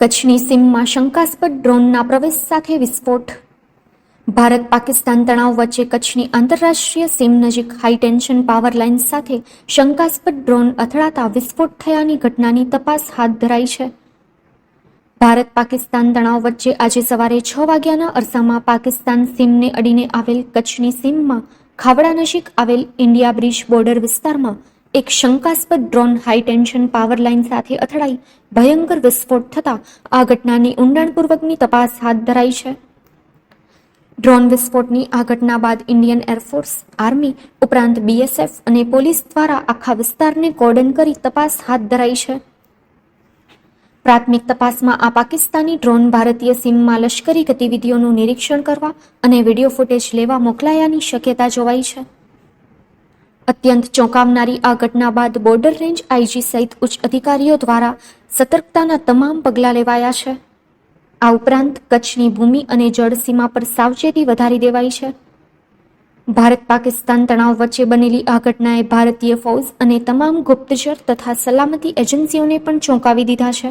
કચ્છની સીમમાં શંકાસ્પદ ડ્રોનના પ્રવેશ સાથે વિસ્ફોટ. ભારત પાકિસ્તાન તણાવ વચ્ચે કચ્છની આંતરરાષ્ટ્રીય સીમ નજીક હાઈ ટેન્શન પાવર લાઇન સાથે શંકાસ્પદ ડ્રોન અથડાતા વિસ્ફોટ થયાની ઘટનાની તપાસ હાથ ધરાઈ છે. ભારત પાકિસ્તાન તણાવ વચ્ચે આજે સવારે છ વાગ્યાના અરસામાં પાકિસ્તાન સીમને અડીને આવેલ કચ્છની સીમમાં ખાવડા નજીક આવેલ ઇન્ડિયા બ્રિજ બોર્ડર વિસ્તારમાં એક શંકાસ્પદ drone high tension power line સાથે અથડાઈ ભયંકર વિસ્ફોટ થતાં આ ઘટનાની ઊંડાણપૂર્વકની તપાસ હાથ ધરાઈ છે. ડ્રોન વિસ્ફોટની આ ઘટના બાદ ઇન્ડિયન એરફોર્સ આર્મી, ઉપરાંત બીએસએફ અને પોલીસ દ્વારા આખા વિસ્તારને કોર્ડન કરી તપાસ હાથ ધરાઈ છે. પ્રાથમિક તપાસમાં આ પાકિસ્તાની ડ્રોન ભારતીય સીમમાં લશ્કરી ગતિવિધિઓનું નિરીક્ષણ કરવા અને વીડિયો ફૂટેજ લેવા મોકલાયાની શક્યતા જોવાઈ છે. અત્યંત ચોંકાવનારી આ ઘટના બાદ બોર્ડર રેન્જ આઈજી સહિત ઉચ્ચ અધિકારીઓ દ્વારા સતર્કતાના તમામ પગલાં લેવાયા છે. આ ઉપરાંત કચ્છની ભૂમિ અને જળ સીમા પર સાવચેતી વધારી દેવાઈ છે. ભારત પાકિસ્તાન તણાવ વચ્ચે બનેલી આ ઘટનાએ ભારતીય ફૌજ અને તમામ ગુપ્તચર તથા સલામતી એજન્સીઓને પણ ચોંકાવી દીધા છે.